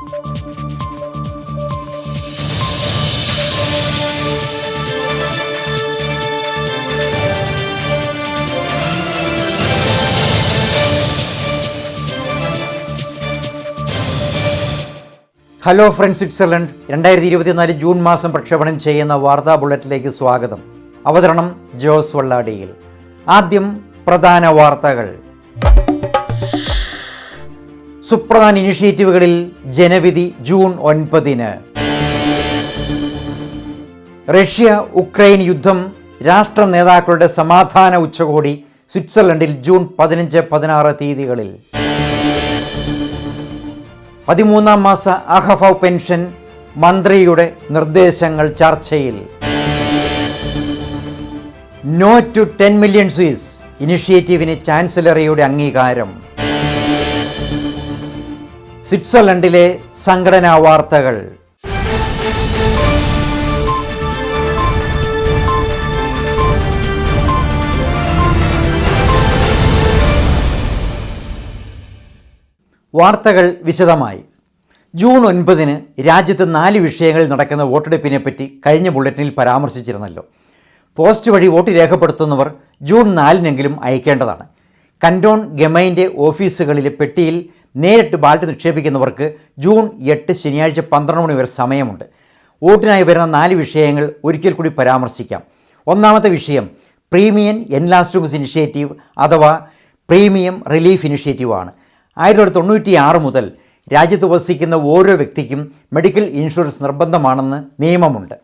Hello friends Switzerland രണ്ടായിരത്തി ഇരുപത്തിനാല് June മാസം പ്രക്ഷേപണം ചെയ്യുന്ന വാർത്താ ബുള്ളറ്റിലേക്ക് സ്വാഗതം. അവതരണം ജോസ് വള്ളാടിയിൽ. ആദ്യം പ്രധാന വാർത്തകൾ. സുപ്രധാന ഇനിഷ്യേറ്റീവുകളിൽ ജനവിധി ജൂൺ ഒൻപതിന്. റഷ്യ ഉക്രൈൻ യുദ്ധം രാഷ്ട്ര നേതാക്കളുടെ സമാധാന ഉച്ചകോടി സ്വിറ്റ്സർലൻഡിൽ ജൂൺ പതിനഞ്ച് പതിനാറ് തീയതികളിൽ. പതിമൂന്നാം മാസ അഹഫ പെൻഷൻ മന്ത്രിയുടെ നിർദ്ദേശങ്ങൾ ചർച്ചയിൽ. No to ten million Swiss ഇനിഷ്യേറ്റീവിന് ചാൻസലറിയുടെ അംഗീകാരം. സ്വിറ്റ്സർലൻഡിലെ സംഘടനാ വാർത്തകൾ. വാർത്തകൾ വിശദമായി. ജൂൺ ഒൻപതിന് രാജ്യത്ത് നാല് വിഷയങ്ങളിൽ നടക്കുന്ന വോട്ടെടുപ്പിനെ പറ്റി കഴിഞ്ഞ ബുള്ളറ്റിനിൽ പരാമർശിച്ചിരുന്നല്ലോ. പോസ്റ്റ് വഴി വോട്ട് രേഖപ്പെടുത്തുന്നവർ ജൂൺ നാലിനെങ്കിലും അയക്കേണ്ടതാണ്. കൻഡോൺ ഗമൈന്റെ ഓഫീസുകളിലെ പെട്ടിയിൽ നേരിട്ട് ബാലറ്റ് നിക്ഷേപിക്കുന്നവർക്ക് ജൂൺ എട്ട് ശനിയാഴ്ച പന്ത്രണ്ട് മണി വരെ സമയമുണ്ട്. വോട്ടിനായി വരുന്ന നാല് വിഷയങ്ങൾ ഒരിക്കൽ കൂടി പരാമർശിക്കാം. ഒന്നാമത്തെ വിഷയം പ്രീമിയം എൻലാസ്റ്റ്യൂസ് ഇനിഷ്യേറ്റീവ് അഥവാ പ്രീമിയം റിലീഫ് ഇനിഷ്യേറ്റീവ് ആണ് ആയിരത്തി തൊള്ളായിരത്തി തൊണ്ണൂറ്റി മുതൽ രാജ്യത്ത് വസിക്കുന്ന ഓരോ വ്യക്തിക്കും മെഡിക്കൽ ഇൻഷുറൻസ് നിർബന്ധമാണെന്ന് നിയമമുണ്ട്.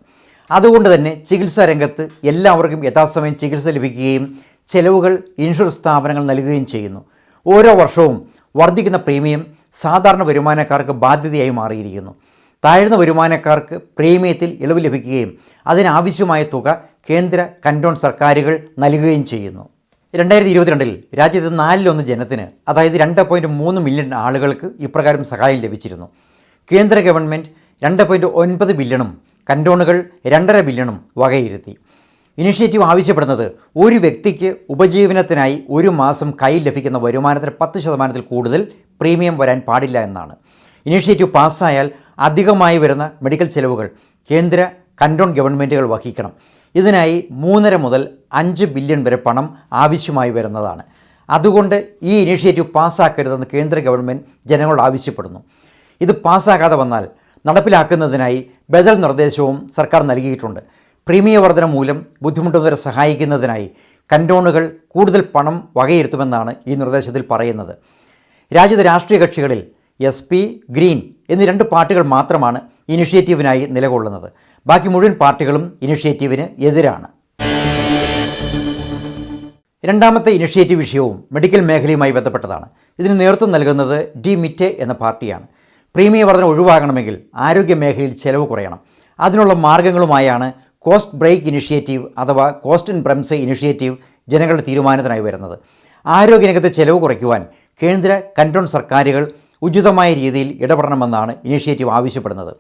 അതുകൊണ്ട് തന്നെ ചികിത്സാ രംഗത്ത് എല്ലാവർക്കും യഥാസമയം ചികിത്സ ലഭിക്കുകയും ചെലവുകൾ ഇൻഷുറൻസ് സ്ഥാപനങ്ങൾ നൽകുകയും ചെയ്യുന്നു. ഓരോ വർഷവും വർദ്ധിക്കുന്ന പ്രീമിയം സാധാരണ വരുമാനക്കാർക്ക് ബാധ്യതയായി മാറിയിരിക്കുന്നു. താഴ്ന്ന വരുമാനക്കാർക്ക് പ്രീമിയത്തിൽ ഇളവ് ലഭിക്കുകയും അതിനാവശ്യമായ തുക കേന്ദ്ര കൻഡോൺ സർക്കാരുകൾ നൽകുകയും ചെയ്യുന്നു. രണ്ടായിരത്തി ഇരുപത്തിരണ്ടിൽ രാജ്യത്ത് നാലിലൊന്ന് ജനത്തിന് അതായത് രണ്ട് പോയിന്റ് മൂന്ന് മില്യൺ ആളുകൾക്ക് ഇപ്രകാരം സഹായം ലഭിച്ചിരുന്നു. കേന്ദ്ര ഗവൺമെന്റ് രണ്ട് പോയിന്റ് ഒൻപത് ബില്യണും കൻഡോണുകൾ രണ്ടര ബില്യണും വകയിരുത്തി. ഇനിഷ്യേറ്റീവ് ആവശ്യപ്പെടുന്നത് ഒരു വ്യക്തിക്ക് ഉപജീവനത്തിനായി ഒരു മാസം കയ്യിൽ ലഭിക്കുന്ന വരുമാനത്തിന് പത്ത് ശതമാനത്തിൽ കൂടുതൽ പ്രീമിയം വരാൻ പാടില്ല എന്നാണ്. ഇനിഷ്യേറ്റീവ് പാസ്സായാൽ അധികമായി വരുന്ന മെഡിക്കൽ ചെലവുകൾ കേന്ദ്ര കൻഡോൺ ഗവൺമെന്റുകൾ വഹിക്കണം. ഇതിനായി മൂന്നര മുതൽ അഞ്ച് ബില്യൺ വരെ പണം ആവശ്യമായി വരുന്നതാണ്. അതുകൊണ്ട് ഈ ഇനിഷ്യേറ്റീവ് പാസ്സാക്കരുതെന്ന് കേന്ദ്ര ഗവൺമെന്റ് ജനങ്ങളോട് ആവശ്യപ്പെടുന്നു. ഇത് പാസ്സാകാതെ വന്നാൽ നടപ്പിലാക്കുന്നതിനായി ബദൽ നിർദ്ദേശവും സർക്കാർ നൽകിയിട്ടുണ്ട്. പ്രീമിയ വർധന മൂലം ബുദ്ധിമുട്ടുന്നവരെ സഹായിക്കുന്നതിനായി കൻഡോണുകൾ കൂടുതൽ പണം വകയിരുത്തുമെന്നാണ് ഈ നിർദ്ദേശത്തിൽ പറയുന്നത്. രാജ്യത്തെ രാഷ്ട്രീയ കക്ഷികളിൽ എസ് പി ഗ്രീൻ എന്നീ രണ്ട് പാർട്ടികൾ മാത്രമാണ് ഇനിഷ്യേറ്റീവിനായി നിലകൊള്ളുന്നത്. ബാക്കി മുഴുവൻ പാർട്ടികളും ഇനിഷ്യേറ്റീവിന് എതിരാണ്. രണ്ടാമത്തെ ഇനിഷ്യേറ്റീവ് വിഷയവും മെഡിക്കൽ മേഖലയുമായി ബന്ധപ്പെട്ടതാണ്. ഇതിന് നേതൃത്വം നൽകുന്നത് ഡി മിറ്റെ എന്ന പാർട്ടിയാണ്. പ്രീമിയ വർധന ഒഴിവാകണമെങ്കിൽ ആരോഗ്യ മേഖലയിൽ ചെലവ് കുറയണം. അതിനുള്ള മാർഗങ്ങളുമായാണ് കോസ്റ്റ് ബ്രേക്ക് ഇനിഷ്യേറ്റീവ് അഥവാ കോസ്റ്റ് ഇൻ ബ്രംസ് ഇനിഷ്യേറ്റീവ് ജനങ്ങളുടെ തീരുമാനത്തിനായി വരുന്നത്. ആരോഗ്യരംഗത്തെ ചെലവ് കുറയ്ക്കുവാൻ കേന്ദ്ര കൻട്രോൾ സർക്കാരുകൾ ഉചിതമായ രീതിയിൽ ഇടപെടണമെന്നാണ് ഇനിഷ്യേറ്റീവ് ആവശ്യപ്പെടുന്നത്.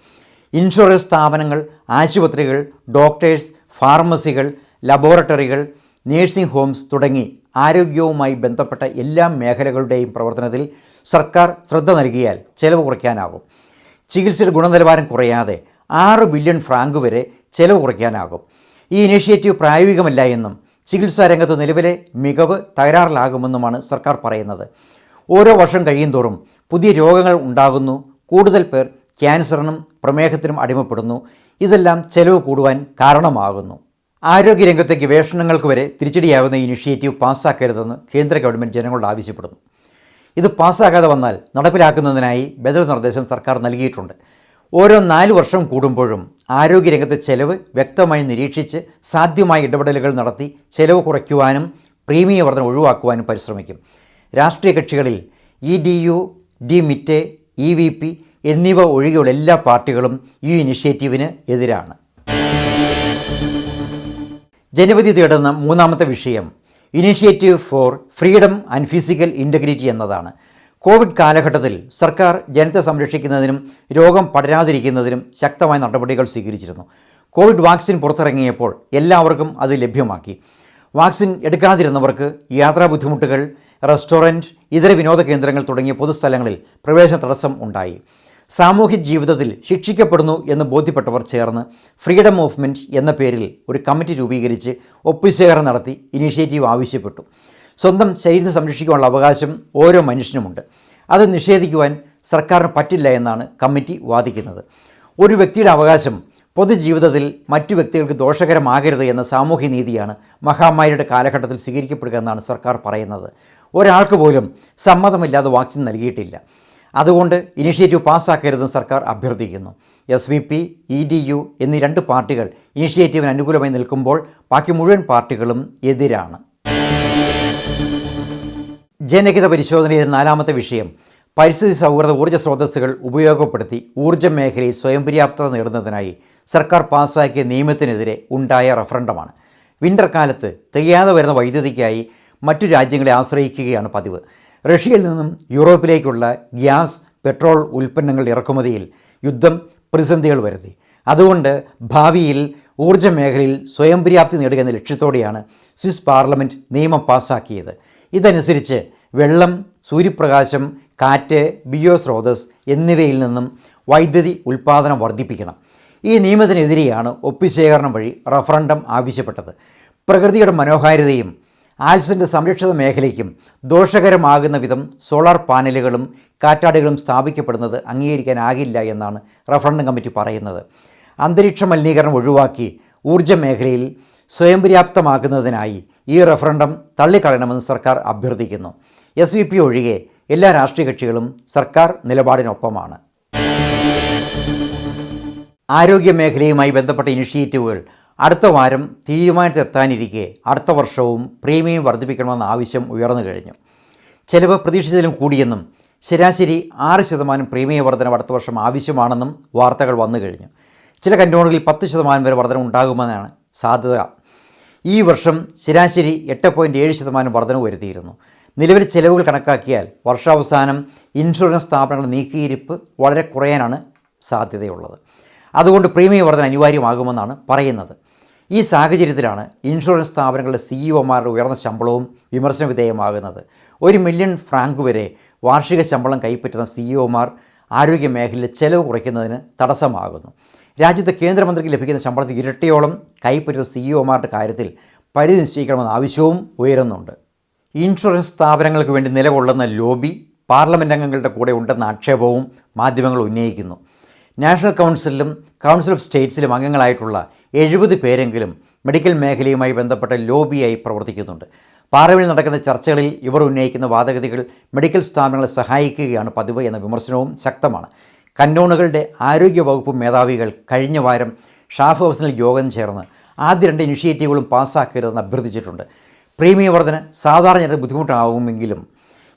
ഇൻഷുറൻസ് സ്ഥാപനങ്ങൾ ആശുപത്രികൾ ഡോക്ടേഴ്സ് ഫാർമസികൾ ലബോറട്ടറികൾ നേഴ്സിംഗ് ഹോംസ് തുടങ്ങി ആരോഗ്യവുമായി ബന്ധപ്പെട്ട എല്ലാ മേഖലകളുടെയും പ്രവർത്തനത്തിൽ സർക്കാർ ശ്രദ്ധ നൽകിയാൽ ചെലവ് കുറയ്ക്കാനാകും. ചികിത്സയുടെ ഗുണനിലവാരം കുറയാതെ ആറ് ബില്യൺ ഫ്രാങ്ക് വരെ ചെലവ് കുറയ്ക്കാനാകും. ഈ ഇനീഷ്യേറ്റീവ് പ്രായോഗികമല്ല എന്നും ചികിത്സാ രംഗത്ത് നിലവിലെ മികവ് തകരാറിലാകുമെന്നുമാണ് സർക്കാർ പറയുന്നത്. ഓരോ വർഷം കഴിയും തോറും പുതിയ രോഗങ്ങൾ ഉണ്ടാകുന്നു കൂടുതൽ പേർ ക്യാൻസറിനും പ്രമേഹത്തിനും അടിമപ്പെടുന്നു ഇതെല്ലാം ചെലവ് കൂടുവാൻ കാരണമാകുന്നു. ആരോഗ്യരംഗത്തെ ഗവേഷണങ്ങൾക്ക് വരെ തിരിച്ചടിയാകുന്ന ഇനിഷ്യേറ്റീവ് പാസ്സാക്കരുതെന്ന് കേന്ദ്ര ഗവൺമെന്റ് ജനങ്ങളോട് ആവശ്യപ്പെടുന്നു. ഇത് പാസ്സാകാതെ വന്നാൽ നടപ്പിലാക്കുന്നതിനായി ബദൽ നിർദ്ദേശം സർക്കാർ നൽകിയിട്ടുണ്ട്. ഓരോ നാല് വർഷം കൂടുമ്പോഴും ആരോഗ്യരംഗത്തെ ചെലവ് വ്യക്തമായി നിരീക്ഷിച്ച് സാധ്യമായ ഇടപെടലുകൾ നടത്തി ചെലവ് കുറയ്ക്കുവാനും പ്രീമിയ വർധന ഒഴിവാക്കുവാനും പരിശ്രമിക്കും. രാഷ്ട്രീയ കക്ഷികളിൽ E D U Die Mitte E V P എന്നിവ ഒഴികെയുള്ള എല്ലാ പാർട്ടികളും ഈ ഇനിഷ്യേറ്റീവിന് എതിരാണ്. ജനവിധി തേടുന്ന മൂന്നാമത്തെ വിഷയം initiative for freedom and physical integrity എന്നതാണ്. കോവിഡ് കാലഘട്ടത്തിൽ സർക്കാർ ജനത്തെ സംരക്ഷിക്കുന്നതിനും രോഗം പടരാതിരിക്കുന്നതിനും ശക്തമായ നടപടികൾ സ്വീകരിച്ചിരുന്നു. കോവിഡ് വാക്സിൻ പുറത്തിറങ്ങിയപ്പോൾ എല്ലാവർക്കും അത് ലഭ്യമാക്കി. വാക്സിൻ എടുക്കാതിരുന്നവർക്ക് യാത്രാ ബുദ്ധിമുട്ടുകൾ റെസ്റ്റോറന്റ് ഇതര വിനോദ കേന്ദ്രങ്ങൾ തുടങ്ങിയ പൊതുസ്ഥലങ്ങളിൽ പ്രവേശന തടസ്സം ഉണ്ടായി. സാമൂഹ്യ ജീവിതത്തിൽ ശിക്ഷിക്കപ്പെടുന്നു എന്ന് ബോധ്യപ്പെട്ടവർ ചേർന്ന് ഫ്രീഡം മൂവ്മെന്റ് എന്ന പേരിൽ ഒരു കമ്മിറ്റി രൂപീകരിച്ച് ഒപ്പുശേഖരം നടത്തി ഇനീഷ്യേറ്റീവ് ആവശ്യപ്പെട്ടു. സ്വന്തം ശരീരത്തെ സംരക്ഷിക്കാനുള്ള അവകാശം ഓരോ മനുഷ്യനുമുണ്ട്. അത് നിഷേധിക്കുവാൻ സർക്കാരിന് പറ്റില്ല എന്നാണ് കമ്മിറ്റി വാദിക്കുന്നത്. ഒരു വ്യക്തിയുടെ അവകാശം പൊതുജീവിതത്തിൽ മറ്റു വ്യക്തികൾക്ക് ദോഷകരമാകരുത് എന്ന സാമൂഹ്യ നീതിയാണ് മഹാമാരിയുടെ കാലഘട്ടത്തിൽ സ്വീകരിക്കപ്പെടുക എന്നാണ് സർക്കാർ പറയുന്നത്. ഒരാൾക്ക് പോലും സമ്മതമില്ലാതെ വാക്സിൻ നൽകിയിട്ടില്ല. അതുകൊണ്ട് ഇനിഷ്യേറ്റീവ് പാസ്സാക്കരുതെന്ന് സർക്കാർ അഭ്യർത്ഥിക്കുന്നു. S V P E D U എന്നീ രണ്ട് പാർട്ടികൾ ഇനിഷ്യേറ്റീവിന് അനുകൂലമായി നിൽക്കുമ്പോൾ ബാക്കി മുഴുവൻ പാർട്ടികളും എതിരാണ്. ജനഹിത പരിശോധനയിലെ നാലാമത്തെ വിഷയം പരിസ്ഥിതി സൗഹൃദ ഊർജ സ്രോതസ്സുകൾ ഉപയോഗപ്പെടുത്തി ഊർജ മേഖലയിൽ സ്വയം പര്യാപ്തത നേടുന്നതിനായി സർക്കാർ പാസ്സാക്കിയ നിയമത്തിനെതിരെ ഉണ്ടായ റഫറണ്ടമാണ്. വിന്റർ കാലത്ത് തികയാതെ വരുന്ന വൈദ്യുതിക്കായി മറ്റു രാജ്യങ്ങളെ ആശ്രയിക്കുകയാണ് പതിവ്. റഷ്യയിൽ നിന്നും യൂറോപ്പിലേക്കുള്ള ഗ്യാസ് പെട്രോൾ ഉൽപ്പന്നങ്ങൾ ഇറക്കുമതിയിൽ യുദ്ധം പ്രതിസന്ധികൾ വരുത്തി. അതുകൊണ്ട് ഭാവിയിൽ ഊർജ മേഖലയിൽ സ്വയം പര്യാപ്തി നേടുക എന്ന ലക്ഷ്യത്തോടെയാണ് സ്വിസ് പാർലമെന്റ് നിയമം പാസ്സാക്കിയത്. ഇതനുസരിച്ച് വെള്ളം സൂര്യപ്രകാശം കാറ്റ് ബിയോ സ്രോതസ് എന്നിവയിൽ നിന്നും വൈദ്യുതി ഉൽപ്പാദനം വർദ്ധിപ്പിക്കണം. ഈ നിയമത്തിനെതിരെയാണ് ഒപ്പുശേഖരണം വഴി റഫറണ്ടം ആവശ്യപ്പെട്ടത്. പ്രകൃതിയുടെ മനോഹാരിതയും ആൽപ്സിന്റെ സംരക്ഷിത മേഖലയ്ക്കും ദോഷകരമാകുന്ന വിധം സോളാർ പാനലുകളും കാറ്റാടികളും സ്ഥാപിക്കപ്പെടുന്നത് അംഗീകരിക്കാനാകില്ല എന്നാണ് റഫറണ്ടം കമ്മിറ്റി പറയുന്നത്. അന്തരീക്ഷ മലിനീകരണം ഒഴിവാക്കി ഊർജ മേഖലയിൽ സ്വയം പര്യാപ്തമാക്കുന്നതിനായി ഈ റഫറണ്ടം തള്ളിക്കളയണമെന്ന് സർക്കാർ അഭ്യർത്ഥിക്കുന്നു. എസ് വി പി ഒഴികെ എല്ലാ രാഷ്ട്രീയ കക്ഷികളും സർക്കാർ നിലപാടിനൊപ്പമാണ്. ആരോഗ്യ മേഖലയുമായി ബന്ധപ്പെട്ട ഇനിഷ്യേറ്റീവുകൾ അടുത്ത വാരം തീരുമാനത്തിലെത്താനിരിക്കെ അടുത്ത വർഷവും പ്രീമിയം വർദ്ധിപ്പിക്കണമെന്ന ആവശ്യം ഉയർന്നു കഴിഞ്ഞു. ചെലവ് പ്രതീക്ഷിച്ചതിലും കൂടിയെന്നും ശരാശരി ആറ് ശതമാനം പ്രീമിയം വർധന അടുത്ത വർഷം ആവശ്യമാണെന്നും വാർത്തകൾ വന്നു കഴിഞ്ഞു. ചില കന്റോണുകളിൽ പത്ത് ശതമാനം വരെ വർധന ഉണ്ടാകുമെന്നാണ് സാധ്യത. ഈ വർഷം ശരാശരി എട്ട് പോയിന്റ് ഏഴ് ശതമാനം വർധന വരുത്തിയിരുന്നു. നിലവിൽ ചെലവുകൾ കണക്കാക്കിയാൽ വർഷാവസാനം ഇൻഷുറൻസ് സ്ഥാപനങ്ങളുടെ നീക്കിയിരിപ്പ് വളരെ കുറയാനാണ് സാധ്യതയുള്ളത്. അതുകൊണ്ട് പ്രീമിയം വർധന അനിവാര്യമാകുമെന്നാണ് പറയുന്നത്. ഈ സാഹചര്യത്തിലാണ് ഇൻഷുറൻസ് സ്ഥാപനങ്ങളുടെ സിഇഒമാരുടെ ഉയർന്ന ശമ്പളവും വിമർശന വിധേയമാകുന്നത്. ഒരു മില്യൺ ഫ്രാങ്ക് വരെ വാർഷിക ശമ്പളം കൈപ്പറ്റുന്ന സിഇഒമാർ ആരോഗ്യ മേഖലയിൽ ചെലവ് കുറയ്ക്കുന്നതിന് തടസ്സമാകുന്നു. രാജ്യത്തെ കേന്ദ്രമന്ത്രിക്ക് ലഭിക്കുന്ന ശമ്പളത്തിൽ ഇരട്ടിയോളം കൈപ്പറ്റുന്ന സിഇഒമാരുടെ കാര്യത്തിൽ പരിധി നിശ്ചയിക്കണമെന്ന ആവശ്യവും ഉയരുന്നുണ്ട്. ഇൻഷുറൻസ് സ്ഥാപനങ്ങൾക്ക് വേണ്ടി നിലകൊള്ളുന്ന ലോബി പാർലമെന്റ് അംഗങ്ങളുടെ കൂടെ ഉണ്ടെന്ന ആക്ഷേപവും മാധ്യമങ്ങൾ ഉന്നയിക്കുന്നു. നാഷണൽ കൗൺസിലും കൗൺസിൽ ഓഫ് സ്റ്റേറ്റ്സിലും അംഗങ്ങളായിട്ടുള്ള എഴുപത് പേരെങ്കിലും മെഡിക്കൽ മേഖലയുമായി ബന്ധപ്പെട്ട ലോബിയായി പ്രവർത്തിക്കുന്നുണ്ട്. പാർലമെന്റിൽ നടക്കുന്ന ചർച്ചകളിൽ ഇവർ ഉന്നയിക്കുന്ന വാദഗതികൾ മെഡിക്കൽ സ്ഥാപനങ്ങളെ സഹായിക്കുകയാണ് പതിവ് എന്ന വിമർശനവും ശക്തമാണ്. കന്നോണുകളുടെ ആരോഗ്യ വകുപ്പ് മേധാവികൾ കഴിഞ്ഞ വാരം ഷാഫ് ഹൗസിൽ യോഗം ചേർന്ന് ആദ്യ രണ്ട് ഇനിഷ്യേറ്റീവുകളും പാസ്സാക്കരുതെന്ന് അഭ്യർത്ഥിച്ചിട്ടുണ്ട്. പ്രീമിയം വർധന സാധാരണ ജനത ബുദ്ധിമുട്ടാകുമെങ്കിലും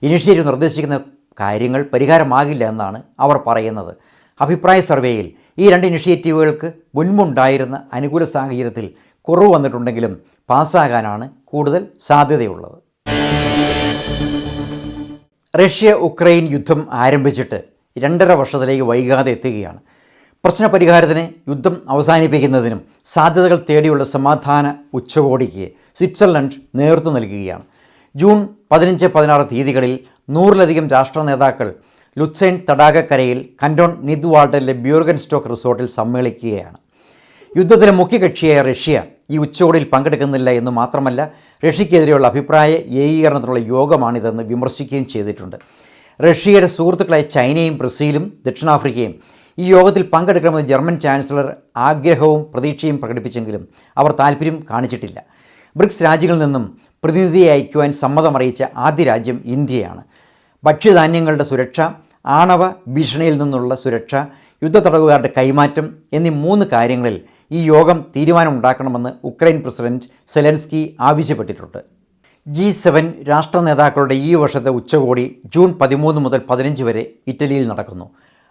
ഇനിഷ്യേറ്റീവ് നിർദ്ദേശിക്കുന്ന കാര്യങ്ങൾ പരിഹാരമാകില്ല എന്നാണ് അവർ പറയുന്നത്. അഭിപ്രായ സർവേയിൽ ഈ രണ്ട് ഇനിഷ്യേറ്റീവുകൾക്ക് മുൻപുണ്ടായിരുന്ന അനുകൂല സാഹചര്യത്തിൽ കുറവ് വന്നിട്ടുണ്ടെങ്കിലും പാസ്സാകാനാണ് കൂടുതൽ സാധ്യതയുള്ളത്. റഷ്യ ഉക്രൈൻ യുദ്ധം ആരംഭിച്ചിട്ട് രണ്ടര വർഷത്തിലേക്ക് വൈകാതെ എത്തുകയാണ്. പ്രശ്നപരിഹാരത്തിന് യുദ്ധം അവസാനിപ്പിക്കുന്നതിനും സാധ്യതകൾ തേടിയുള്ള സമാധാന ഉച്ചകോടിക്ക് സ്വിറ്റ്സർലൻഡ് നേതൃത്വം നൽകുകയാണ്. ജൂൺ പതിനഞ്ച് പതിനാറ് തീയതികളിൽ നൂറിലധികം രാഷ്ട്ര നേതാക്കൾ ലുത്സൈൻ തടാകക്കരയിൽ കൻഡോൺ നിദ്വാൾട്ടലിലെ ബ്യൂർഗൻ സ്റ്റോക്ക് റിസോർട്ടിൽ സമ്മേളിക്കുകയാണ്. യുദ്ധത്തിലെ മുഖ്യകക്ഷിയായ റഷ്യ ഈ ഉച്ചകോടിയിൽ പങ്കെടുക്കുന്നില്ല എന്ന് മാത്രമല്ല റഷ്യക്കെതിരെയുള്ള അഭിപ്രായ ഏകീകരണത്തിനുള്ള യോഗമാണിതെന്ന് വിമർശിക്കുകയും ചെയ്തിട്ടുണ്ട്. റഷ്യയുടെ സുഹൃത്തുക്കളായ ചൈനയും ബ്രസീലും ദക്ഷിണാഫ്രിക്കയും ഈ യോഗത്തിൽ പങ്കെടുക്കണമെന്ന് ജർമ്മൻ ചാൻസലർ ആഗ്രഹവും പ്രതീക്ഷയും പ്രകടിപ്പിച്ചെങ്കിലും അവർ താല്പര്യം കാണിച്ചിട്ടില്ല. ബ്രിക്സ് രാജ്യങ്ങളിൽ നിന്നും പ്രതിനിധിയെ അയക്കുവാൻ സമ്മതമറിയിച്ച ആദ്യ രാജ്യം ഇന്ത്യയാണ്. ഭക്ഷ്യധാന്യങ്ങളുടെ സുരക്ഷ ആണവ ഭീഷണിയിൽ നിന്നുള്ള സുരക്ഷ യുദ്ധ യുദ്ധത്തടവുകാരുടെ കൈമാറ്റം എന്നീ മൂന്ന് കാര്യങ്ങളിൽ ഈ യോഗം തീരുമാനമുണ്ടാക്കണമെന്ന് ഉക്രൈൻ പ്രസിഡന്റ് സെലൻസ്കി ആവശ്യപ്പെട്ടിട്ടുണ്ട്. ജി സെവൻ രാഷ്ട്ര നേതാക്കളുടെ ഈ വർഷത്തെ ഉച്ചകോടി ജൂൺ പതിമൂന്ന് മുതൽ പതിനഞ്ച് വരെ ഇറ്റലിയിൽ നടക്കുന്നു.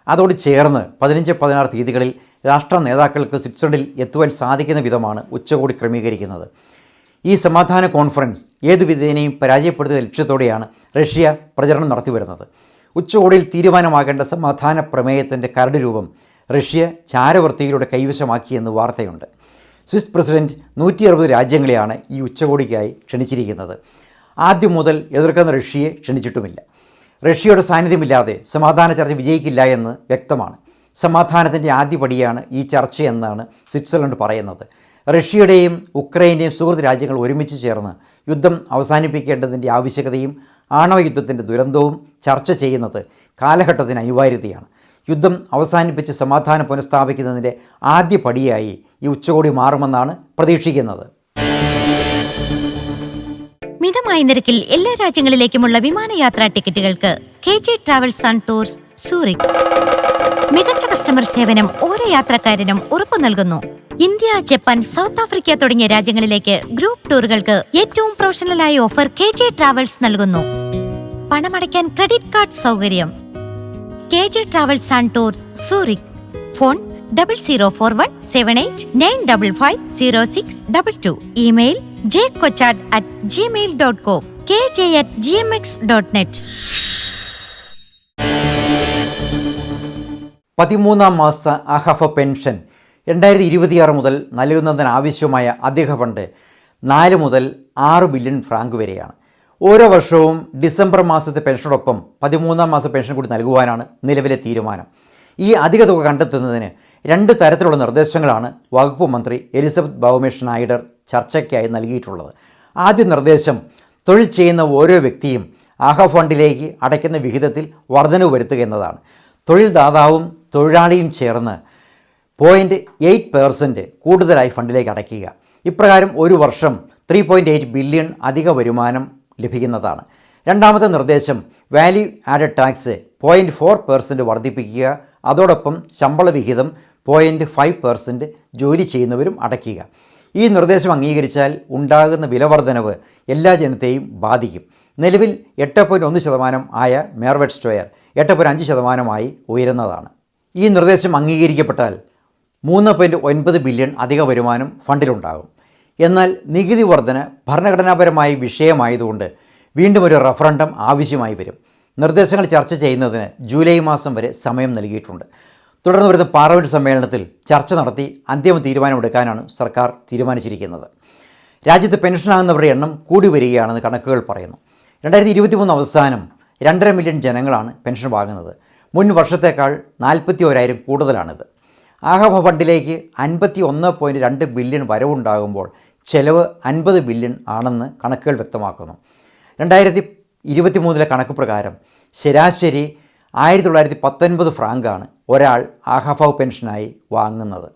അതോട് ചേർന്ന് പതിനഞ്ച് പതിനാറ് തീയതികളിൽ രാഷ്ട്ര നേതാക്കൾക്ക് സ്വിറ്റ്സർലൻഡിൽ എത്തുവാൻ സാധിക്കുന്ന വിധമാണ് ഉച്ചകോടി ക്രമീകരിക്കുന്നത്. ഈ സമാധാന കോൺഫറൻസ് ഏതു വിധേനയും പരാജയപ്പെടുത്തിയ ലക്ഷ്യത്തോടെയാണ് റഷ്യ പ്രചരണം നടത്തിവരുന്നത് ഉച്ചകോടിയിൽ തീരുമാനമാകേണ്ട സമാധാന പ്രമേയത്തിന്റെ കരട് രൂപം റഷ്യ ചാരവൃത്തിയിലൂടെ കൈവശമാക്കിയെന്ന് വാർത്തയുണ്ട്. സ്വിസ് പ്രസിഡന്റ് നൂറ്റി അറുപത് രാജ്യങ്ങളെയാണ് ഈ ഉച്ചകോടിക്കായി ക്ഷണിച്ചിരിക്കുന്നത്. ആദ്യം മുതൽ എതിർക്കുന്ന റഷ്യയെ ക്ഷണിച്ചിട്ടുമില്ല. റഷ്യയുടെ സാന്നിധ്യമില്ലാതെ സമാധാന ചർച്ച വിജയിക്കില്ല എന്ന് വ്യക്തമാണ്. സമാധാനത്തിന്റെ ആദ്യപടിയാണ് ഈ ചർച്ചയെന്നാണ് സ്വിറ്റ്സർലൻഡ് പറയുന്നത്. റഷ്യയുടെയും ഉക്രൈന്റെയും സുഹൃത്ത് രാജ്യങ്ങൾ ഒരുമിച്ച് ചേർന്ന് യുദ്ധം അവസാനിപ്പിക്കേണ്ടതിന്റെ ആവശ്യകതയും ആണവ യുദ്ധത്തിന്റെ ദുരന്തവും ചർച്ച ചെയ്യുന്നത് കാലഘട്ടത്തിന് അനിവാര്യതയാണ്. യുദ്ധം അവസാനിപ്പിച്ച് സമാധാനം പുനഃസ്ഥാപിക്കുന്നതിന്റെ ആദ്യ പടിയായി ഈ ഉച്ചകോടി മാറുമെന്നാണ് പ്രതീക്ഷിക്കുന്നത്. മിതമായ നിരക്കിൽ എല്ലാ രാജ്യങ്ങളിലേക്കുമുള്ള വിമാനയാത്രാ ടിക്കറ്റുകൾക്ക് K J travels and tours Zurich മികച്ച കസ്റ്റമർ സേവനം ഓരോ യാത്രക്കാരനും ഉറപ്പു നൽകുന്നു. ഇന്ത്യ ജപ്പാൻ സൗത്ത് ആഫ്രിക്ക തുടങ്ങിയ രാജ്യങ്ങളിലേക്ക് ഗ്രൂപ്പ് ടൂറുകൾക്ക് ഏറ്റവും പ്രൊഫഷണലായ ഓഫർ കെ ജെ ട്രാവൽസ് നൽകുന്നു. പണമടയ്ക്കാൻ ക്രെഡിറ്റ് കാർഡ് സൗകര്യം. K J travels and tours Zurich phone double zero four one seven eight nine double five zero six double two email J Kochatt at Gmail dot com K J at G M X dot net പതിമൂന്നാം മാസ അഹഫ pension. രണ്ടായിരത്തി ഇരുപത്തിയാറ് മുതൽ നൽകുന്നതിന് ആവശ്യമായ അധിക fund നാല് മുതൽ ആറ് ബില്യൺ ഫ്രാങ്ക് വരെയാണ്. ഓരോ വർഷവും ഡിസംബർ മാസത്തെ പെൻഷനോടൊപ്പം പതിമൂന്നാം മാസ പെൻഷൻ കൂടി നൽകുവാനാണ് നിലവിലെ തീരുമാനം. ഈ അധിക തുക കണ്ടെത്തുന്നതിന് രണ്ട് തരത്തിലുള്ള നിർദ്ദേശങ്ങളാണ് വകുപ്പ് മന്ത്രി എലിസബത്ത് ബൗമേഷ് നായിഡർ ചർച്ചയ്ക്കായി നൽകിയിട്ടുള്ളത്. ആദ്യ നിർദ്ദേശം തൊഴിൽ ചെയ്യുന്ന ഓരോ വ്യക്തിയും ആഹ ഫണ്ടിലേക്ക് അടയ്ക്കുന്ന വിഹിതത്തിൽ വർധനവ് വരുത്തുക എന്നതാണ്. തൊഴിൽദാതാവും തൊഴിലാളിയും ചേർന്ന് പോയിന്റ് എയ്റ്റ് പേഴ്സന്റ് കൂടുതലായി ഫണ്ടിലേക്ക് അടയ്ക്കുക. ഇപ്രകാരം ഒരു വർഷം ത്രീ പോയിന്റ് എയ്റ്റ് ബില്യൺ അധിക വരുമാനം ലഭിക്കുന്നതാണ്. രണ്ടാമത്തെ നിർദ്ദേശം value added tax point four percent വർദ്ധിപ്പിക്കുക. അതോടൊപ്പം ശമ്പള വിഹിതം പോയിന്റ് ഫൈവ് പെർസെന്റ് ജോലി ചെയ്യുന്നവരും അടയ്ക്കുക. ഈ നിർദ്ദേശം അംഗീകരിച്ചാൽ ഉണ്ടാകുന്ന വിലവർധനവ് എല്ലാ ജനത്തെയും ബാധിക്കും. നിലവിൽ എട്ട് പോയിന്റ് ഒന്ന് ശതമാനം ആയ മേർവെഡ് സ്റ്റോയർ എട്ട് പോയിന്റ് അഞ്ച് ശതമാനമായി ഉയരുന്നതാണ്. ഈ നിർദ്ദേശം അംഗീകരിക്കപ്പെട്ടാൽ മൂന്ന് പോയിന്റ് ഒൻപത് ബില്യൺ അധിക വരുമാനം ഫണ്ടിലുണ്ടാകും. എന്നാൽ നികുതി വർധന ഭരണഘടനാപരമായ വിഷയമായതുകൊണ്ട് വീണ്ടും ഒരു റഫറണ്ടം ആവശ്യമായി വരും. നിർദ്ദേശങ്ങൾ ചർച്ച ചെയ്യുന്നതിന് ജൂലൈ മാസം വരെ സമയം നൽകിയിട്ടുണ്ട്. തുടർന്ന് വരുന്ന പാർലമെന്റ് സമ്മേളനത്തിൽ ചർച്ച നടത്തി അന്തിമ തീരുമാനമെടുക്കാനാണ് സർക്കാർ തീരുമാനിച്ചിരിക്കുന്നത്. രാജ്യത്ത് പെൻഷനാകുന്നവരുടെ എണ്ണം കൂടി വരികയാണെന്ന് കണക്കുകൾ പറയുന്നു. രണ്ടായിരത്തി ഇരുപത്തി മൂന്ന് അവസാനം രണ്ടര മില്യൺ ജനങ്ങളാണ് പെൻഷൻ വാങ്ങുന്നത്. മുൻ വർഷത്തേക്കാൾ നാൽപ്പത്തി ഒരായിരം കൂടുതലാണിത്. ആഹവ ഫണ്ടിലേക്ക് അൻപത്തി ഒന്ന് പോയിന്റ് രണ്ട് ബില്യൺ വരവുണ്ടാകുമ്പോൾ ചെലവ് അൻപത് ബില്യൺ ആണെന്ന് കണക്കുകൾ വ്യക്തമാക്കുന്നു. രണ്ടായിരത്തി ഇരുപത്തി മൂന്നിലെ കണക്ക് പ്രകാരം ശരാശരി ആയിരത്തി തൊള്ളായിരത്തി പത്തൊൻപത് ഫ്രാങ്കാണ് ഒരാൾ ആഹഫവ് പെൻഷനായി വാങ്ങുന്നത്.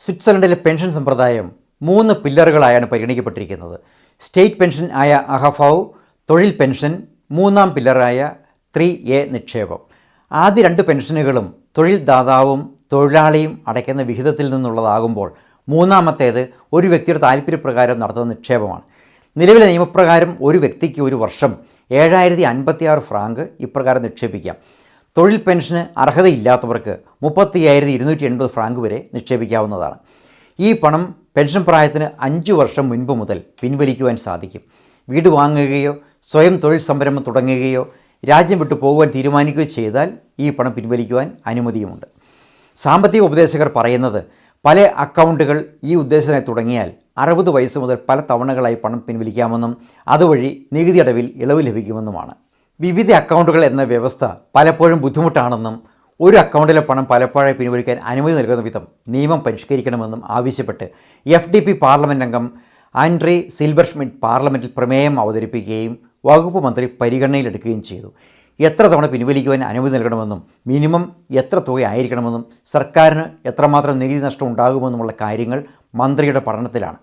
സ്വിറ്റ്സർലൻഡിലെ പെൻഷൻ സമ്പ്രദായം മൂന്ന് പില്ലറുകളായാണ് പരിഗണിക്കപ്പെട്ടിരിക്കുന്നത്. സ്റ്റേറ്റ് പെൻഷൻ ആയ അഹഫാവ് തൊഴിൽ പെൻഷൻ മൂന്നാം പില്ലറായ ത്രീ എ നിക്ഷേപം. ആദ്യ രണ്ട് പെൻഷനുകളും തൊഴിൽ ദാതാവും തൊഴിലാളിയും അടയ്ക്കുന്ന വിഹിതത്തിൽ നിന്നുള്ളതാകുമ്പോൾ മൂന്നാമത്തേത് ഒരു വ്യക്തിയുടെ താല്പര്യപ്രകാരം നടത്തുന്ന നിക്ഷേപമാണ്. നിലവിലെ നിയമപ്രകാരം ഒരു വ്യക്തിക്ക് ഒരു വർഷം ഏഴായിരത്തി അൻപത്തിയാറ് ഫ്രാങ്ക് ഇപ്രകാരം നിക്ഷേപിക്കാം. തൊഴിൽ പെൻഷന് അർഹതയില്ലാത്തവർക്ക് മുപ്പത്തി അയ്യായിരത്തി ഇരുന്നൂറ്റി എൺപത് ഫ്രാങ്ക് വരെ നിക്ഷേപിക്കാവുന്നതാണ്. ഈ പണം പെൻഷൻ പ്രായത്തിന് അഞ്ച് വർഷം മുൻപ് മുതൽ പിൻവലിക്കുവാൻ സാധിക്കും. വീട് വാങ്ങുകയോ സ്വയം തൊഴിൽ സംരംഭം തുടങ്ങുകയോ രാജ്യം വിട്ടു പോകുവാൻ തീരുമാനിക്കുകയോ ചെയ്താൽ ഈ പണം പിൻവലിക്കുവാൻ അനുമതിയുമുണ്ട്. സാമ്പത്തിക ഉപദേശകർ പറയുന്നത് പല അക്കൗണ്ടുകൾ ഈ ഉദ്ദേശത്തിനായി തുടങ്ങിയാൽ അറുപത് വയസ്സ് മുതൽ പല തവണകളായി പണം പിൻവലിക്കാമെന്നും അതുവഴി നികുതി അടവിൽ ഇളവ് ലഭിക്കുമെന്നുമാണ്. വിവിധ അക്കൗണ്ടുകൾ എന്ന വ്യവസ്ഥ പലപ്പോഴും ബുദ്ധിമുട്ടാണെന്നും ഒരു അക്കൗണ്ടിലെ പണം പലപ്പോഴായി പിൻവലിക്കാൻ അനുമതി നൽകുന്ന വിധം നിയമം പരിഷ്കരിക്കണമെന്നും ആവശ്യപ്പെട്ട് എഫ് ഡി പി പാർലമെന്റ് അംഗം ആൻഡ്രി സിൽബർഷ്മിറ്റ് പാർലമെന്റിൽ പ്രമേയം അവതരിപ്പിക്കുകയും വകുപ്പ് മന്ത്രി പരിഗണനയിലെടുക്കുകയും ചെയ്തു. എത്ര തവണ പിൻവലിക്കുവാൻ അനുമതി നൽകണമെന്നും മിനിമം എത്ര തുക ആയിരിക്കണമെന്നും സർക്കാരിന് എത്രമാത്രം നികുതി നഷ്ടം ഉണ്ടാകുമെന്നുമുള്ള കാര്യങ്ങൾ മന്ത്രിയുടെ പഠനത്തിലാണ്.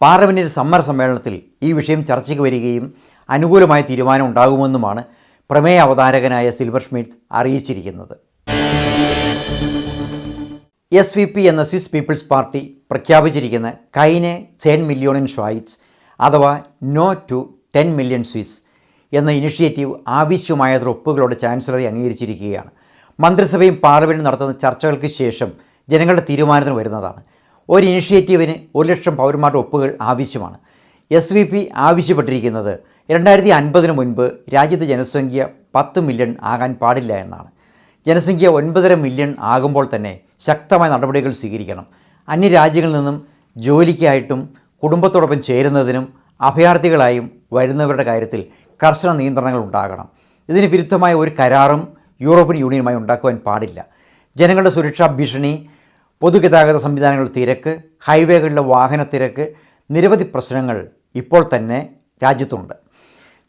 പാർലമെന്റിന്റെ സമ്മർ സമ്മേളനത്തിൽ ഈ വിഷയം ചർച്ചയ്ക്ക് വരികയും അനുകൂലമായ തീരുമാനം ഉണ്ടാകുമെന്നുമാണ് പ്രമേയ അവതാരകനായ സിൽവർ സ്മിത്ത് അറിയിച്ചിരിക്കുന്നത്. എസ് വി പി എന്ന സ്വിസ് പീപ്പിൾസ് പാർട്ടി പ്രഖ്യാപിച്ചിരിക്കുന്ന കൈനെ ചെൻ മില്യോണിൻ ഷ്വൈറ്റ്സ് അഥവാ no to ten million Swiss എന്ന ഇനിഷ്യേറ്റീവ് ആവശ്യമായ ഒപ്പുകളോടെ ചാൻസലറി അംഗീകരിച്ചിരിക്കുകയാണ്. മന്ത്രിസഭയും പാർലമെന്റും നടത്തുന്ന ചർച്ചകൾക്ക് ശേഷം ജനങ്ങളുടെ തീരുമാനത്തിന് വരുന്നതാണ്. ഒരു ഇനിഷ്യേറ്റീവിന് ഒരു ലക്ഷം പൗരന്മാരുടെ ഒപ്പുകൾ ആവശ്യമാണ്. എസ് വി പി ആവശ്യപ്പെട്ടിരിക്കുന്നത് രണ്ടായിരത്തി അൻപതിന് മുൻപ് രാജ്യത്തെ ജനസംഖ്യ പത്ത് മില്യൺ ആകാൻ പാടില്ല എന്നാണ്. ജനസംഖ്യ ഒൻപതര മില്യൺ ആകുമ്പോൾ തന്നെ ശക്തമായ നടപടികൾ സ്വീകരിക്കണം. അന്യരാജ്യങ്ങളിൽ നിന്നും ജോലിക്കായിട്ടും കുടുംബത്തോടൊപ്പം ചേരുന്നതിനും അഭയാർത്ഥികളായും വരുന്നവരുടെ കാര്യത്തിൽ കർശന നിയന്ത്രണങ്ങൾ ഉണ്ടാകണം. ഇതിന് വിരുദ്ധമായ ഒരു കരാറും യൂറോപ്യൻ യൂണിയനുമായി ഉണ്ടാക്കുവാൻ പാടില്ല. ജനങ്ങളുടെ സുരക്ഷാ ഭീഷണി പൊതുഗതാഗത സംവിധാനങ്ങളുടെ തിരക്ക് ഹൈവേകളിലെ വാഹന തിരക്ക് നിരവധി പ്രശ്നങ്ങൾ ഇപ്പോൾ തന്നെ രാജ്യത്തുണ്ട്.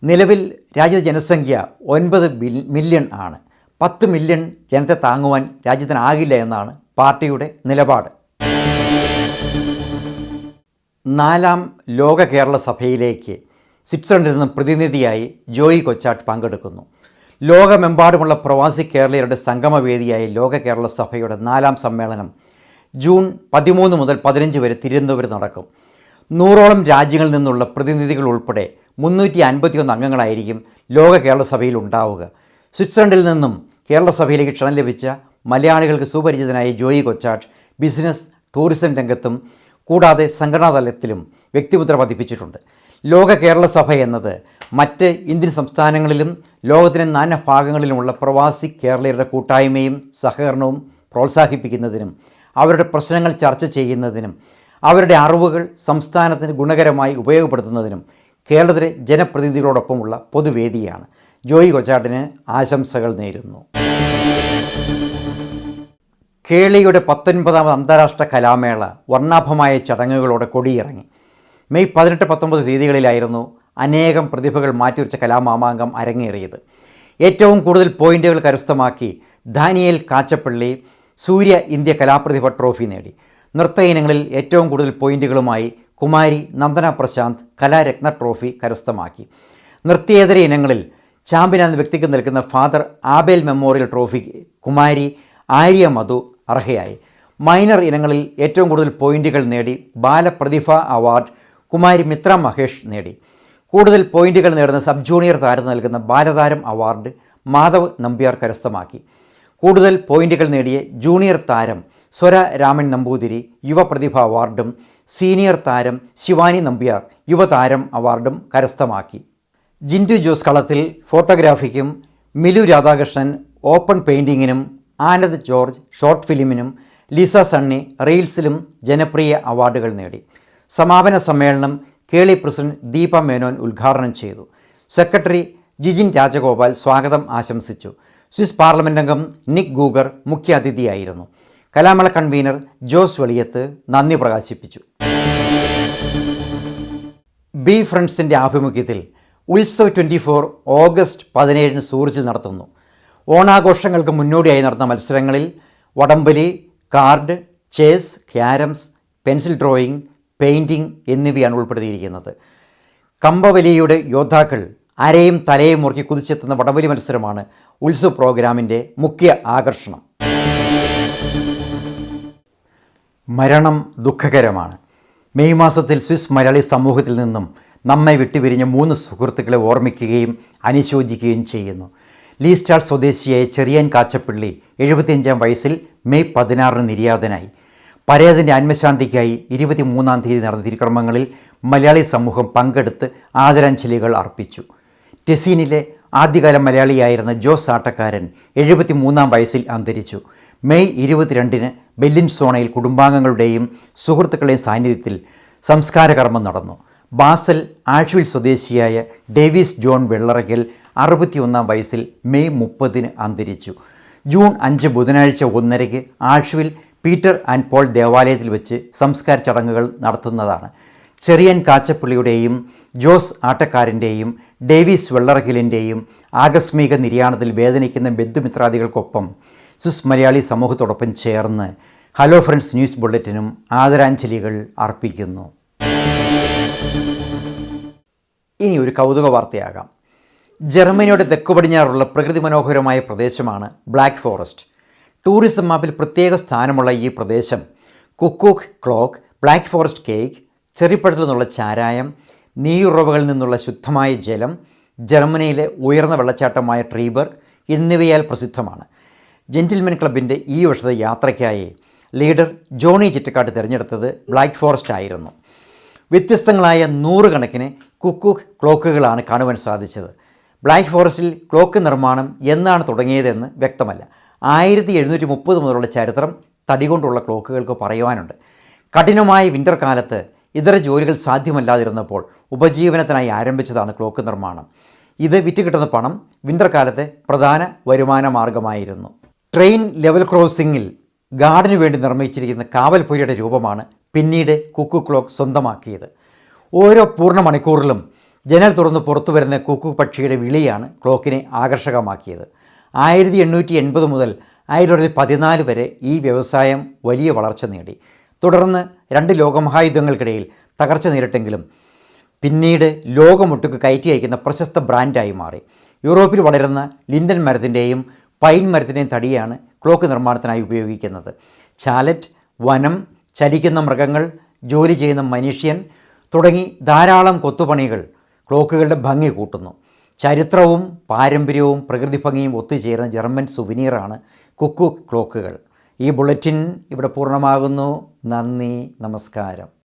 നിലവിൽ രാജ്യത്തെ ജനസംഖ്യ ഒൻപത് മില്യൺ ആണ്. പത്ത് മില്യൺ ജനത്തെ താങ്ങുവാൻ രാജ്യത്തിനാകില്ല എന്നാണ് പാർട്ടിയുടെ നിലപാട്. നാലാം ലോക കേരള സഭയിലേക്ക് സ്വിറ്റ്സർലൻഡിൽ നിന്നും പ്രതിനിധിയായി ജോയി കൊച്ചാട്ട് പങ്കെടുക്കുന്നു. ലോകമെമ്പാടുമുള്ള പ്രവാസി കേരളീയരുടെ സംഗമവേദിയായ ലോക കേരള സഭയുടെ നാലാം സമ്മേളനം ജൂൺ പതിമൂന്ന് മുതൽ പതിനഞ്ച് വരെ തിരുവനന്തപുരത്ത് നടക്കും. നൂറോളം രാജ്യങ്ങളിൽ നിന്നുള്ള പ്രതിനിധികൾ ഉൾപ്പെടെ മുന്നൂറ്റി അൻപത്തിയൊന്ന് അംഗങ്ങളായിരിക്കും ലോക കേരള സഭയിൽ ഉണ്ടാവുക. സ്വിറ്റ്സർലൻഡിൽ നിന്നും കേരള സഭയിലേക്ക് ക്ഷണം ലഭിച്ച മലയാളികൾക്ക് സുപരിചിതനായ ജോയി കൊച്ചാട്ട് ബിസിനസ് ടൂറിസം രംഗത്തും കൂടാതെ സംഘടനാ തലത്തിലും വ്യക്തിമുദ്ര പതിപ്പിച്ചിട്ടുണ്ട്. ലോക കേരള സഭ എന്നത് മറ്റ് ഇന്ത്യൻ സംസ്ഥാനങ്ങളിലും ലോകത്തിന്റെ നാനാ ഭാഗങ്ങളിലുമുള്ള പ്രവാസി കേരളീയരുടെ കൂട്ടായ്മയും സഹകരണവും പ്രോത്സാഹിപ്പിക്കുന്നതിനും അവരുടെ പ്രശ്നങ്ങൾ ചർച്ച ചെയ്യുന്നതിനും അവരുടെ അറിവുകൾ സംസ്ഥാനത്തിന് ഗുണകരമായി ഉപയോഗപ്പെടുത്തുന്നതിനും കേരളത്തിലെ ജനപ്രതിനിധികളോടൊപ്പമുള്ള പൊതുവേദിയാണ്. ജോയി കൊച്ചാട്ടിന് ആശംസകൾ നേരുന്നു. കേളിയുടെ പത്തൊൻപതാമത് അന്താരാഷ്ട്ര കലാമേള വർണാഭമായ ചടങ്ങുകളോടെ കൊടിയിറങ്ങി. മെയ് പതിനെട്ട് പത്തൊമ്പത് തീയതികളിലായിരുന്നു അനേകം പ്രതിഭകൾ മാറ്റിവെച്ച കലാമാമാങ്കം അരങ്ങേറിയത്. ഏറ്റവും കൂടുതൽ പോയിന്റുകൾ കരസ്ഥമാക്കി ദാനിയേൽ കാച്ചപ്പള്ളി സൂര്യ ഇന്ത്യ കലാപ്രതിഭ ട്രോഫി നേടി. നൃത്ത ഇനങ്ങളിൽ ഏറ്റവും കൂടുതൽ പോയിന്റുകളുമായി കുമാരി നന്ദന പ്രശാന്ത് കലാരത്ന ട്രോഫി കരസ്ഥമാക്കി. നൃത്തേതര ഇനങ്ങളിൽ ചാമ്പ്യൻ എന്ന വ്യക്തിക്ക് നൽകുന്ന father Abel memorial trophy Kumari Arya Madhu അർഹയായി. Minor ഇനങ്ങളിൽ ഏറ്റവും കൂടുതൽ പോയിന്റുകൾ നേടി ബാലപ്രതിഭ അവാർഡ് കുമാരി മിത്ര മഹേഷ് നേടി. കൂടുതൽ പോയിന്റുകൾ നേടുന്ന സബ് ജൂനിയർ താരം നൽകുന്ന ബാലതാരം അവാർഡ് മാധവ് നമ്പ്യാർ കരസ്ഥമാക്കി. കൂടുതൽ പോയിന്റുകൾ നേടിയ ജൂനിയർ താരം സ്വര രാമൻ നമ്പൂതിരി യുവപ്രതിഭ അവാർഡും സീനിയർ താരം ശിവാനി നമ്പ്യാർ യുവതാരം അവാർഡും കരസ്ഥമാക്കി. ജിൻഡു ജോസ് കളത്തിൽ ഫോട്ടോഗ്രാഫിക്കും മിലു രാധാകൃഷ്ണൻ ഓപ്പൺ പെയിന്റിങ്ങിനും ആനന്ദ് ജോർജ് ഷോർട്ട് ഫിലിമിനും ലിസ സണ്ണി റീൽസിലും ജനപ്രിയ അവാർഡുകൾ നേടി. സമാപന സമ്മേളനം കേളി പ്രസിഡന്റ് ദീപ മേനോൻ ഉദ്ഘാടനം ചെയ്തു. സെക്രട്ടറി ജിജിൻ രാജഗോപാൽ സ്വാഗതം ആശംസിച്ചു. സ്വിസ് പാർലമെന്റ് അംഗം നിക് ഗൂഗർ മുഖ്യാതിഥിയായിരുന്നു കലാമേള കൺവീനർ ജോസ് വെളിയത്ത് നന്ദി പ്രകാശിപ്പിച്ചു. ബി ഫ്രണ്ട്സിന്റെ ആഭിമുഖ്യത്തിൽ ഉത്സവ് ട്വന്റി ഫോർ ഓഗസ്റ്റ് പതിനേഴിന് സൂറജിൽ നടത്തുന്നു. ഓണാഘോഷങ്ങൾക്ക് മുന്നോടിയായി നടന്ന മത്സരങ്ങളിൽ വടംവലി card chess carroms pencil drawing painting എന്നിവയാണ് ഉൾപ്പെടുത്തിയിരിക്കുന്നത്. കമ്പവലിയുടെ യോദ്ധാക്കൾ അരയും തലയും മുറുക്കി കുതിച്ചെത്തുന്ന വടംവലി മത്സരമാണ് ഉത്സവ് പ്രോഗ്രാമിന്റെ മുഖ്യ ആകർഷണം. മരണം ദുഃഖകരമാണ്. മെയ് മാസത്തിൽ സ്വിസ് മലയാളി സമൂഹത്തിൽ നിന്നും നമ്മെ വിട്ടുപിരിഞ്ഞ മൂന്ന് സുഹൃത്തുക്കളെ ഓർമ്മിക്കുകയും അനുശോചിക്കുകയും ചെയ്യുന്നു. ലീസ്റ്റാൾ സ്വദേശിയായ ചെറിയാൻ കാച്ചപ്പിള്ളി എഴുപത്തിയഞ്ചാം വയസ്സിൽ മെയ് പതിനാറിന് നിര്യാതനായി. പരേതന്റെ ആത്മശാന്തിക്കായി ഇരുപത്തിമൂന്നാം തീയതി നടന്ന തിരുക്രമങ്ങളിൽ മലയാളി സമൂഹം പങ്കെടുത്ത് ആദരാഞ്ജലികൾ അർപ്പിച്ചു. ടെസീനിലെ ആദ്യകാല മലയാളിയായിരുന്ന ജോസ് ആട്ടക്കാരൻ എഴുപത്തിമൂന്നാം വയസ്സിൽ അന്തരിച്ചു. മെയ് ഇരുപത്തിരണ്ടിന് ബെല്ലിൻസോണയിൽ കുടുംബാംഗങ്ങളുടെയും സുഹൃത്തുക്കളുടെയും സാന്നിധ്യത്തിൽ സംസ്കാരകർമ്മം നടന്നു. ബാസൽ ആഴ്ചവിൽ സ്വദേശിയായ ഡേവിസ് ജോൺ വെള്ളറയ്ക്കൽ അറുപത്തിയൊന്നാം വയസ്സിൽ മെയ് മുപ്പതിന് അന്തരിച്ചു. ജൂൺ അഞ്ച് ബുധനാഴ്ച ഒന്നരയ്ക്ക് ആഷ്വിൽ പീറ്റർ ആൻഡ് പോൾ ദേവാലയത്തിൽ വെച്ച് സംസ്കാര ചടങ്ങുകൾ നടത്തുന്നതാണ്. ചെറിയൻ കാച്ചപ്പള്ളിയുടെയും ജോസ് ആട്ടക്കാരന്റെയും ഡേവിസ് വെള്ളറഹിലിന്റെയും ആകസ്മിക നിര്യാണത്തിൽ വേദനിക്കുന്ന ബന്ധുമിത്രാദികൾക്കൊപ്പം സ്വിസ് മലയാളി സമൂഹത്തോടൊപ്പം ചേർന്ന് ഹലോ ഫ്രണ്ട്സ് ന്യൂസ് ബുള്ളറ്റിനും ആദരാഞ്ജലികൾ അർപ്പിക്കുന്നു. ഇനി ഒരു കൗതുക വാർത്തയാകാം. ജർമ്മനിയുടെ തെക്കു പടിഞ്ഞാറുള്ള പ്രകൃതി മനോഹരമായ പ്രദേശമാണ് ബ്ലാക്ക് ഫോറസ്റ്റ്. ടൂറിസം മാപ്പിൽ പ്രത്യേക സ്ഥാനമുള്ള ഈ പ്രദേശം cuckoo clock Black Forest cake ചെറിപ്പഴത്തിൽ നിന്നുള്ള ചാരായം നീരുറവകളിൽ നിന്നുള്ള ശുദ്ധമായ ജലം ജർമ്മനിയിലെ ഉയർന്ന വെള്ളച്ചാട്ടമായ ട്രീബർഗ് എന്നിവയാൽ പ്രസിദ്ധമാണ്. ജെന്റിൽമെൻ ക്ലബിന്റെ ഈ വർഷത്തെ യാത്രയ്ക്കായി ലീഡർ ജോണി ചിറ്റക്കാട്ട് തിരഞ്ഞെടുത്തത് ബ്ലാക്ക് ഫോറസ്റ്റ് ആയിരുന്നു. വ്യത്യസ്തങ്ങളായ നൂറുകണക്കിന് കുക്കൂക്ക് ക്ലോക്കുകളാണ് കാണുവാൻ സാധിച്ചത്. ബ്ലാക്ക് ഫോറസ്റ്റിൽ ക്ലോക്ക് നിർമ്മാണം എന്നാണ് തുടങ്ങിയതെന്ന് വ്യക്തമല്ല. ആയിരത്തി എഴുന്നൂറ്റി മുപ്പത് മുതലുള്ള ചരിത്രം തടി കൊണ്ടുള്ള ക്ലോക്കുകൾക്ക് പറയുവാനുണ്ട്. കഠിനമായ വിന്റർ കാലത്ത് ഇതര ജോലികൾ സാധ്യമല്ലാതിരുന്നപ്പോൾ ഉപജീവനത്തിനായി ആരംഭിച്ചതാണ് ക്ലോക്ക് നിർമ്മാണം. ഇത് വിറ്റ് കിട്ടുന്ന പണം വിന്റർ കാലത്തെ പ്രധാന വരുമാന മാർഗമായിരുന്നു. ട്രെയിൻ ലെവൽ ക്രോസിംഗിൽ ഗാർഡിനു വേണ്ടി നിർമ്മിച്ചിരിക്കുന്ന കാവൽപുരിയുടെ രൂപമാണ് പിന്നീട് കുക്കു ക്ലോക്ക് സ്വന്തമാക്കിയത്. ഓരോ പൂർണ മണിക്കൂറിലും ജനൽ തുറന്ന് പുറത്തു വരുന്ന കുക്കു പക്ഷിയുടെ വിളിയാണ് ക്ലോക്കിനെ ആകർഷകമാക്കിയത്. ആയിരത്തി എണ്ണൂറ്റി എൺപത് മുതൽ ആയിരത്തി തൊള്ളായിരത്തി പതിനാല് വരെ ഈ വ്യവസായം വലിയ വളർച്ച നേടി. തുടർന്ന് രണ്ട് ലോകമഹായുദ്ധങ്ങൾക്കിടയിൽ തകർച്ച നേരിട്ടെങ്കിലും പിന്നീട് ലോകമൊട്ടുക്ക് കയറ്റി അയക്കുന്ന പ്രശസ്ത ബ്രാൻഡായി മാറി. യൂറോപ്പിൽ വളരുന്ന ലിൻഡൻ മരത്തിന്റെയും പൈൻ മരത്തിന്റെയും തടിയാണ് ക്ലോക്ക് നിർമ്മാണത്തിനായി ഉപയോഗിക്കുന്നത്. ചാലറ്റ് വനം ചലിക്കുന്ന മൃഗങ്ങൾ ജോലി ചെയ്യുന്ന മനുഷ്യൻ തുടങ്ങി ധാരാളം കൊത്തുപണികൾ ക്ലോക്കുകളുടെ ഭംഗി കൂട്ടുന്നു. ചരിത്രവും പാരമ്പര്യവും പ്രകൃതി ഭംഗിയും ഒത്തുചേർന്ന ജർമ്മൻ സുവിനീറാണ് കുക്കു ക്ലോക്കുകൾ. ഈ ബുള്ളറ്റിൻ ഇവിടെ പൂർണമാകുന്നു. നന്ദി. നമസ്കാരം.